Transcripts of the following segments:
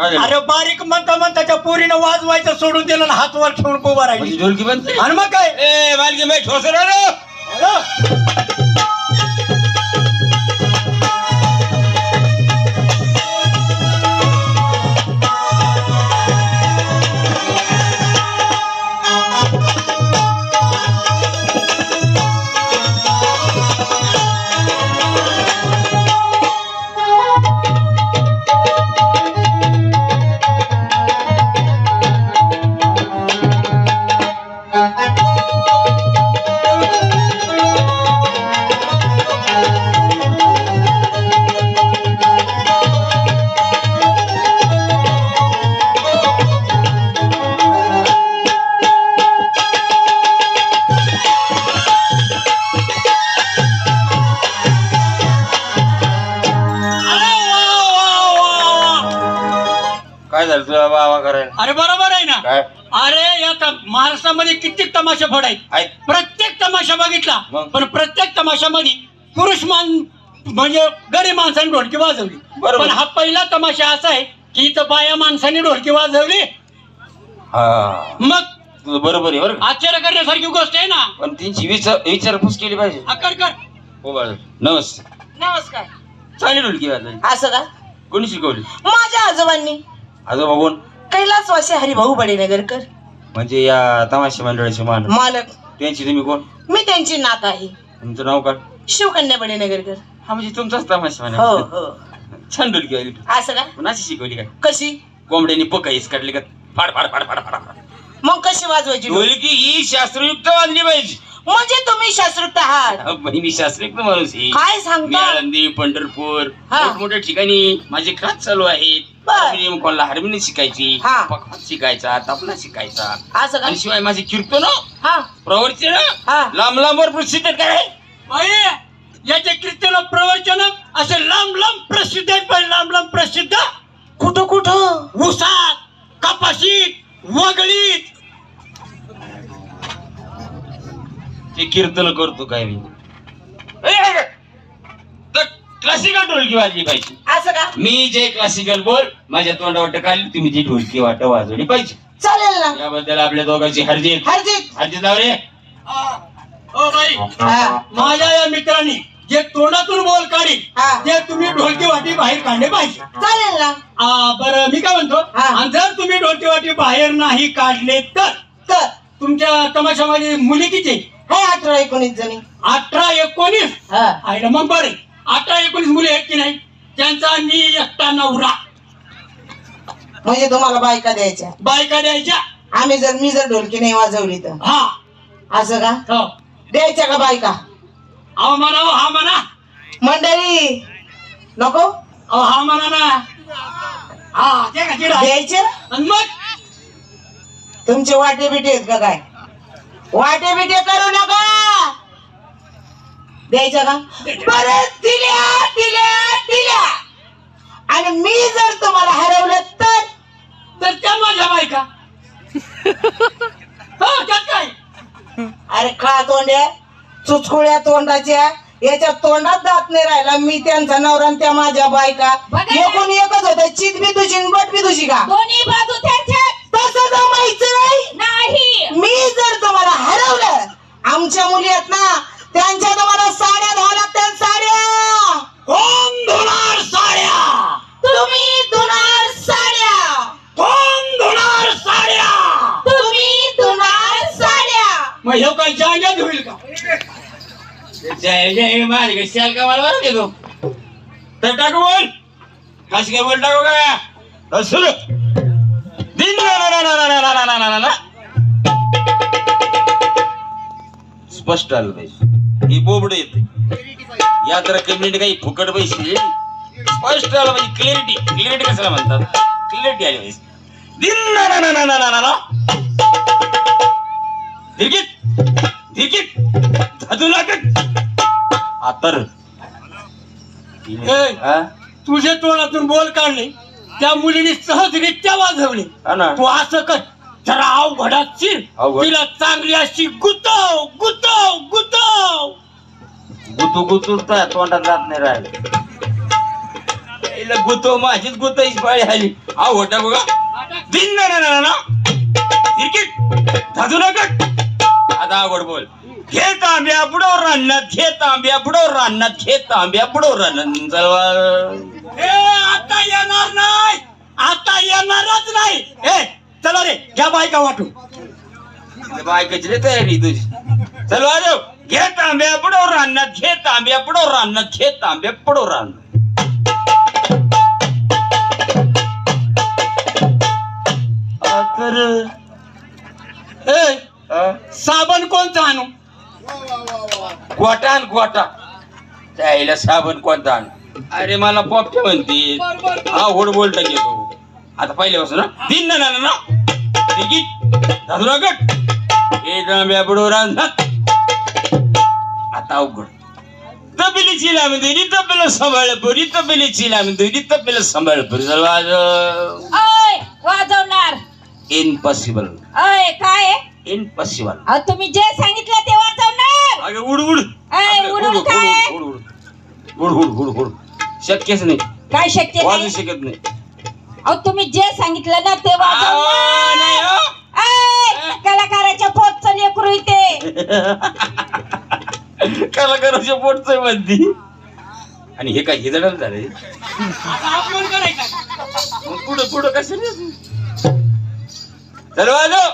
काय झालं? अरे बारीक म्हणता म्हणता त्या पोरीनं वाजवायचं सोडून दिलं आणि हात वर ठेवून उभा म्हणजे राहिली ढोलकी बंद आणि मग काय? ए बालकी बाई ठोसर बाबा करायला अरे बरोबर आहे ना? काय? अरे या त- महाराष्ट्रामध्ये कित्येक तमाशा फड आहेत. प्रत्येक तमाशा बघितला. मग? पण प्रत्येक तमाशामध्ये पुरुष मान म्हणजे गरीब माणसाने ढोलकी वाजवली. बरोबर. पण हा पहिला तमाशा असा आहे की इथं बाया माणसाने ढोलकी वाजवली. हा. मग? तुझं बरोबर आहे बरं का? आश्चर्य करण्यासारखी गोष्ट आहे ना? पण त्यांची विचार विचारपूस केली पाहिजे. हा, कर कर. हो बाळ. नमस्ते. नमस्कार. चांगली ढोलकी वाजवायची असं का? कोणी शिकवली? माझ्या आजोबांनी. आजोबा कोण कैलासवासी हरिभाऊ बडेनगरकर. म्हणजे या तमाशा मंडळाचे मान मालक. त्यांची तुम्ही कोण? मी त्यांची नात आहे. तुमचं नाव काय? शिवकन्या बडेनगरकर. हा म्हणजे तुमचाच तमाशा हो म्हणा. हो छान ढोलकी वाजली असं का? कोणाची शिकवली काय? कशी? कोंबड्यांनी पकाईस काढली का? फाड फाड फाड फाड फाड फाड. मग कशी वाजवायची ढोलकी ही शास्त्रयुक्त वाजली पाहिजे. म्हणजे तुम्ही शास्त्रोक्त आहात? बाई, मी शास्त्रयुक्त माणूस आहे. काय मी सांगता? आळंदी पंढरपूर हा. मोठमोठ्या ठिकाणी माझे क्लास चालू आहेत. बर. हार्मोनियम कोणाला हार्मोनियम शिकायची हा. पखवाज शिकायचा तबला शिकायचा. असं का? आणि शिवाय माझे कीर्तन हा. प्रवचन हा. लांब लांबवर प्रसिद्ध आहेत काय? बाई, याचे कीर्तन प्रवचन असे लांब लांब प्रसिद्ध आहेत बाई, लांब लांब प्रसिद्ध. कुठं कुठं? उसात कपाशीत वगळीत ते कीर्तन करतो काय मी क्लासिकल ढोलकी वाजली पाहिजे. असं का? मी जे क्लासिकल बोल माझ्या तोंडावर टाकली तुम्ही जी ढोलकी वाट वाजवली पाहिजे. चालेल ना. याबद्दल आपल्या दोघांची हरजीत हरजित हरजीत रे. आ, ओ बाई माझ्या या मित्रांनी जे तोंडातून बोल काढी हा. ते तुम्ही ढोलकी वाटी बाहेर काढले पाहिजे. चालेल ना. आ, बरं मी काय म्हणतो? हा. आणि जर तुम्ही ढोलकी वाटी बाहेर नाही काढले तर तर तुमच्या तमाशामध्ये मुली किती? एकोणीस जणी. अठरा एकोणीस? हा. आहे ना मग बरे. अठरा एकोणीस मुली आहेत की नाही? त्यांचा मी एकटा नवरा. म्हणजे तुम्हाला बायका द्यायच्या. बायका द्यायच्या? आम्ही जर मी जर ढोलकी नाही वाजवली तर. हा. असं का? हो. द्यायच्या का बायका? अहो म्हणा हो, हा म्हणा. मंडळी नको? अहो हा म्हणा ना. हा ते का तिला द्यायचे? आणि मग? तुमचे वाटे बिटे आहेत का काय? वाटे बिटे करू नका! द्यायच्या का? परत दिल्या दिल्या दिल्या. आणि मी जर तुम्हाला हरवलं तर? तर त्या माझ्या बायका. हो त्यात काय? अरे खा तोंड्या चुचकुळ्या तोंडाच्या. याच्या तोंडात दात नाही राहिला. मी त्यांचा नवरा आणि त्या माझ्या बायका. एकूण एकच होत. चित बी तुझी आणि बट बी तुझी का? दोन्ही बाजू त्यांच्या तसं जमायचं नाही. नाही. मी जर तुम्हाला हरवलं आमच्या मुली आहेत ना त्यांच्या तुम्हाला मग हे काय जाग्यात होईल का जायला मार्ग शाल का मला बरं देतो तर टाकू बोल कशी काय बोल टाकू का सुरू दिन स्पष्ट आलं पाहिजे ही बोबड येते या तर कम्युनिटी काही फुकट पैसे स्पष्ट आलं पाहिजे क्लिअरिटी क्लिअरिटी कशाला म्हणतात क्लिअरिटी आली पाहिजे दिन ना ना ना ना ना ना आतर ए. हा? तुझे तोंडातून बोल काढले. त्या मुलीने सहजरित्या वाजवले. हा ना. तू असं कर. जरा अवघडात शिर अवघड? तिला चांगली अशी गुतव गुतव गुतव. गुतू गुतू तर तोंडात जात नाही राहिले. आईला गुतो माझीच गुताईच पाळी आली. हा होता बघा दिन ना ना ना ना क्रिकेट धाजू नका आता आवड बोल. घे तांब्या बुडव रान्नात घे तांब्या बुडव रान्नात घे तांब्या बुडव रान्नात चलवा ए आता येणार नाही. आता येणारच नाही. ए चला रे घ्या बायका वाटून. बायकाची रे तयारी तुझी. चल वाजव. घे तांब्या बुडव रान्नात घे तांब्या बुडव रान्नात घे तांब्या बुडव रान्नात गोटा आण गोटा त्याला साबण कोणता आण? अरे मला पॉपटे म्हणते हा होड बोलता घेतो आता पहिल्यापासून ना तीन ना ना. ना तिकीट गट. हे रांधणार आता अवघड. तबेली चिला तबेला सांभाळ पुरी तबेली चिला तबेला सांभाळ पुरी ओय वाजवणार. इम्पॉसिबल ओय काय आहे? इम्पॉसिबल अहो, तुम्ही जे सांगितलं ते अगं उड उड. ऐ, उड, उड, उड काय? उड, उड, उड, उड, उड, उड. शक्यच नाही. काय शक्य वाजू नाही? शकत नाही. अहो तुम्ही जे सांगितलं ना ते आ, नाही, वाजवणार हो. ऐ, कलाकाराच्या पोटचं लेकरू इथे. कलाकाराच्या पोटच म्हणती. आणि हे काय हे जण झाले पुढं पुढं कसं चल वाजव.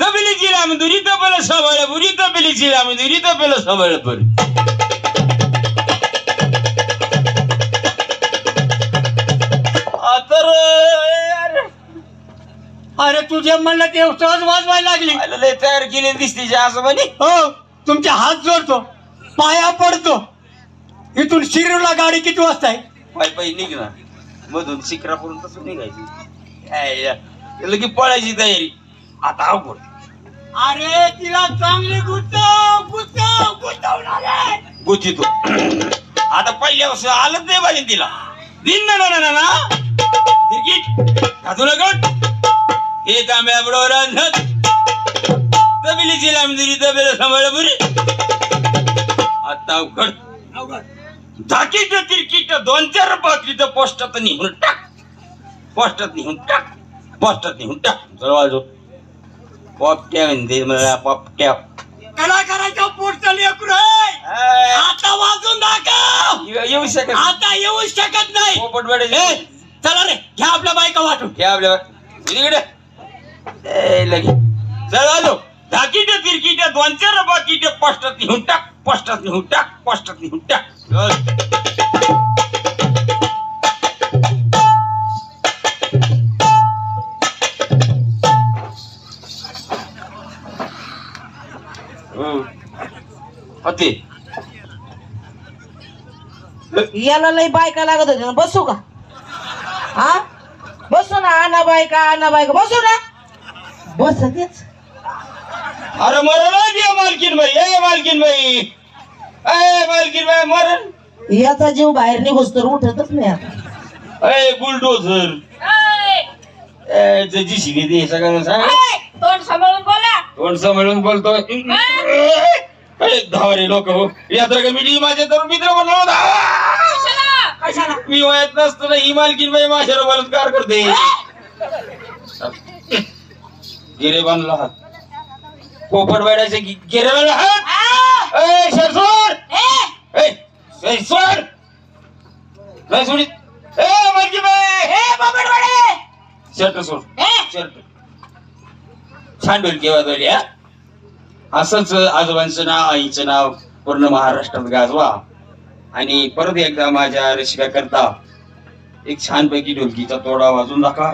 तबेला सांभाळ बुरी तबेलीची लांबदुरी तबेला सांभाळ बुरी आ, तर अरे, अरे तुझे म्हणलं ते सहज वाजवायला लागली. लय तयार केली दिसते जे असं म्हणे हो तुमचे हात जोडतो पाया पडतो. इथून शिरूरला गाडी किती वाजता आहे? पाय पाय निघणार मधून शिखरापर्यंत तसं निघायची. लगी पळायची तयारी. आता अवघड. अरे तिला चांगली गुंतव गुंतव गुंतवणार. आहे. गुचितो आता पहिल्या वर्ष आलंच नाही पाहिजे तिला. दिन ना ना ना ना ना. तिकीट घातू गट. हे तांब्या बरोबर तबिलीची लांबदिरी तबेला सांभाळ बुरी. आता अवघड. अवघड. झाकीचं तिरकीट दोन चार बाटलीचं पोस्टात निघून टाक. पोस्टात निघून टाक. पोस्टात निघून टाक. जवळ पॉपट्या म्हणते मला पॉपट्या कलाकाराच्या पोटचं लेकरू आहे आता वाजून दाखव. येऊ शकत आता येऊ शकत नाही. पोपट बेडे ए, चला रे घ्या आपल्या बायका वाटून. घ्या आपल्या इकडे ए लगे. चल आलो. तिरकीट निघून टाक पोस्टात निघून टाक पोस्टात निघून टाक. चल. होते याला लय बायका लागत होती ना बसू का? हा? बसू ना आणा बायका आणा बायका. बसू ना. बस तेच. अरे मरण द्या मालकीन बाई. ए मालकीन बाई. ए मालकीन बाई मरण. याचा जीव बाहेर निघोस तर उठतच नाही आता. ए बुलडोझर. ए शिवी दे सगळ्यांना सांग. तोंड सांभाळून बोला. कोण समजून बोलतो. अरे धावरे लोक हो. यात्रा कमिटी माझे तर मित्र कशाला? मी वयात नसताना ही मालकीन बाई माझ्यावर बलात्कार करते. गिरे बांधला हात. पोपट बैडाचे गिरे बांधला हात. ए, सोड नाही सोडी ए मालकीन बाई! ए, बोबडवाडे, शर्ट सोड. शर्ट. छान ढोलकी वाजवल्या असंच आजोबांचं नाव आईचं नाव पूर्ण महाराष्ट्रात गाजवा. आणि परत एकदा माझ्या रसिका करता एक छानपैकी ढोलकीचा तोडा वाजून दाखवा.